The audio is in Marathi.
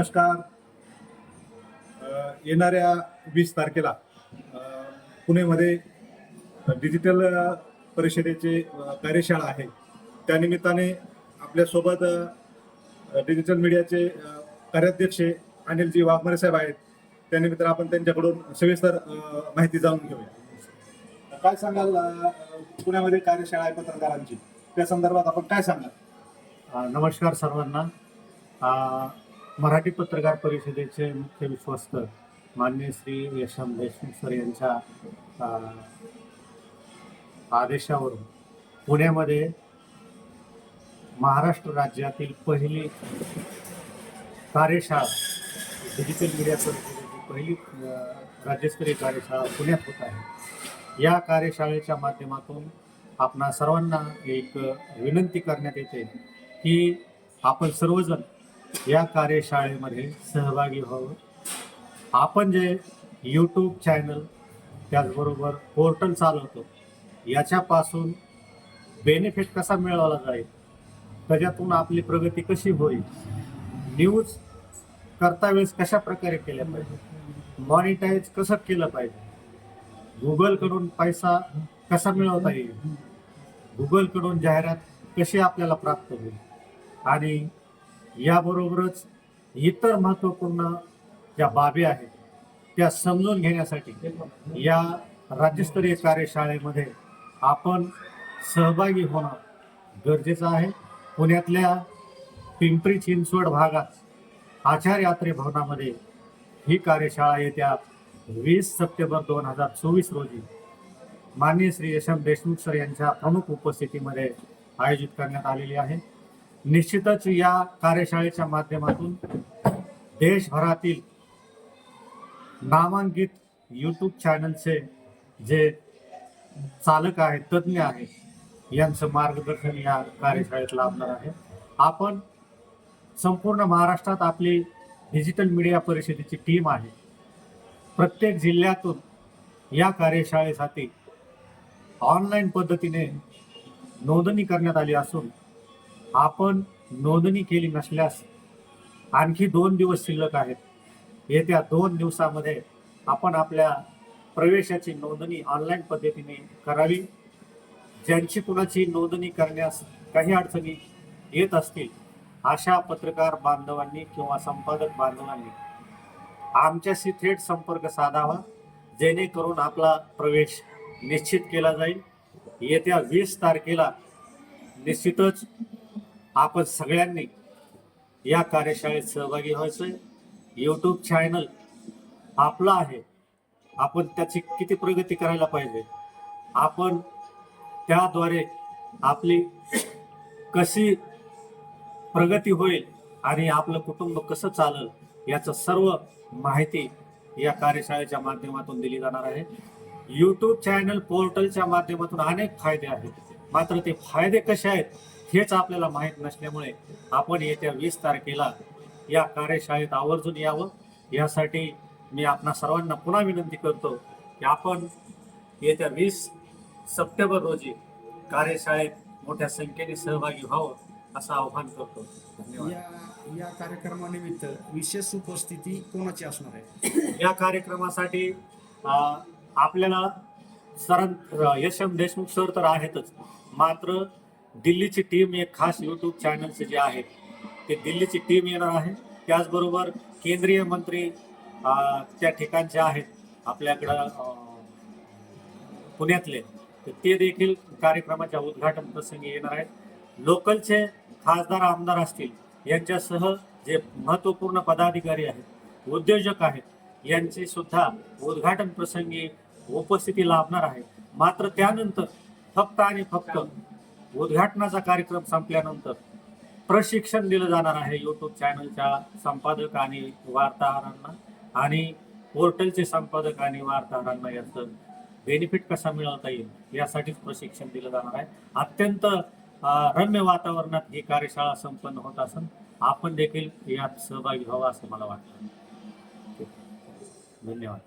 नमस्कार. येणाऱ्या वीस तारखेला पुणेमध्ये डिजिटल परिषदेचे कार्यशाळा आहे. त्यानिमित्ताने आपल्यासोबत डिजिटल मीडियाचे कार्याध्यक्ष अनिलजी वाघमारे साहेब आहेत. त्यानिमित्त आपण त्यांच्याकडून सविस्तर माहिती जाणून घेऊया. काय सांगाल पुण्यामध्ये कार्यशाळा आहे पत्रकारांची? त्या संदर्भात आपण काय सांगाल? नमस्कार सर्वांना. मराठी पत्रकार परिषदेचे मुख्य विश्वस्त मान्य श्री यशम देशमुख सर यांच्या आदेशावरून पुण्यामध्ये महाराष्ट्र राज्यातील पहिली कार्यशाळा डिजिटल मीडिया परिषदेची पहिली राज्यस्तरीय कार्यशाळा पुण्यात होत आहे. या कार्यशाळेच्या माध्यमातून आपणा सर्वांना एक विनंती करण्यात येते की आपण सर्वजण या कार्यशाळेमध्ये सहभागी व्हावं. आपण जे यूट्यूब चॅनल त्याचबरोबर पोर्टल चालवतो याच्यापासून बेनिफिट कसा मिळवला जाईल त्याच्यातून आपली प्रगती कशी होईल न्यूज करता वेळेस कशा प्रकारे केल्या पाहिजे मॉनिटाईज कसं केलं पाहिजे गुगलकडून पैसा कसा मिळवता येईल गुगलकडून जाहिरात कशी आपल्याला प्राप्त होईल आणि याबरोबरच इतर महत्त्वपूर्ण ज्या बाबी आहेत त्या समजून घेण्यासाठी या राज्यस्तरीय कार्यशाळेमध्ये आपण सहभागी होणं गरजेचं आहे. पुण्यातल्या पिंपरी चिंचवड भागात आचार्य यात्रे भवनामध्ये ही कार्यशाळा येत्या वीस सप्टेंबर दोन हजार चोवीस रोजी माननीय श्री यशम देशमुख सर यांच्या प्रमुख उपस्थितीमध्ये आयोजित करण्यात आलेली आहे. निश्चितच या कार्यशाळेच्या माध्यमातून देशभरातील नामांकित यूट्यूब चॅनलचे जे चालक आहेत तज्ज्ञ आहेत यांचं मार्गदर्शन या कार्यशाळेत लाभणार आहे. आपण संपूर्ण महाराष्ट्रात आपली डिजिटल मीडिया परिषदेची टीम आहे. प्रत्येक जिल्ह्यातून या कार्यशाळेसाठी ऑनलाईन पद्धतीने नोंदणी करण्यात आली असून आपण नोंदणी केली नसल्यास आणखी दोन दिवस शिल्लक आहेत. येत्या दोन दिवसामध्ये आपण आपल्या प्रवेशाची नोंदणी ऑनलाईन पद्धतीने करावी. ज्यांची कुणाची नोंदणी करण्यास काही अडचणी येत असतील अशा पत्रकार बांधवांनी किंवा संपादक बांधवांनी आमच्याशी थेट संपर्क साधावा जेणेकरून आपला प्रवेश निश्चित केला जाईल. येत्या वीस तारखेला निश्चितच आपण सगळ्यांनी या कार्यशाळेत सहभागी व्हायचंय. यूट्यूब चॅनल आपलं आहे. आपण त्याची किती प्रगती करायला पाहिजे? आपण त्याद्वारे आपली कशी प्रगती होईल आणि आपलं कुटुंब कसं चालल याचं सर्व माहिती या कार्यशाळेच्या माध्यमातून दिली जाणार आहे. यूट्यूब चॅनल पोर्टलच्या माध्यमातून अनेक फायदे आहेत. मात्र ते फायदे कसे आहेत हेच आपल्याला माहीत नसल्यामुळे आपण येत्या वीस तारखेला या कार्यशाळेत आवर्जून यावं. यासाठी मी आपणा सर्वांना पुन्हा विनंती करतो की आपण येत्या वीस सप्टेंबर रोजी कार्यशाळेत मोठ्या संख्येने सहभागी व्हावं असं आवाहन करतो. धन्यवाद. या या कार्यक्रमानिमित्त विशेष उपस्थिती कोणाची असणार आहे? या कार्यक्रमासाठी आपल्याला सर यशम देशमुख सर तर आहेतच. मात्र दिल्लीची टीम एक खास यूट्यूब चॅनलचे जे आहे ते दिल्लीची टीम येणार आहे. त्याचबरोबर केंद्रीय मंत्री त्या ठिकाणचे आहेत आपल्याकडं पुण्यातले तर ते देखील कार्यक्रमाच्या उद्घाटन प्रसंगी येणार आहेत. लोकलचे खासदार आमदार असतील यांच्यासह जे महत्त्वपूर्ण पदाधिकारी आहेत उद्योजक आहेत यांची सुद्धा उद्घाटन प्रसंगी उपस्थिती लाभणार आहे. मात्र त्यानंतर फक्त आणि फक्त उद्घाटनाचा कार्यक्रम संपल्यानंतर प्रशिक्षण दिलं जाणार आहे यूट्यूब चॅनलच्या संपादक आणि वार्ताहरांना आणि पोर्टलचे संपादक आणि वार्ताहरांना याचं बेनिफिट कसा मिळवता येईल यासाठीच प्रशिक्षण दिलं जाणार आहे. अत्यंत रम्य वातावरणात ही कार्यशाळा संपन्न होत असून आपण देखील यात सहभागी व्हावा असं मला वाटतं. धन्यवाद.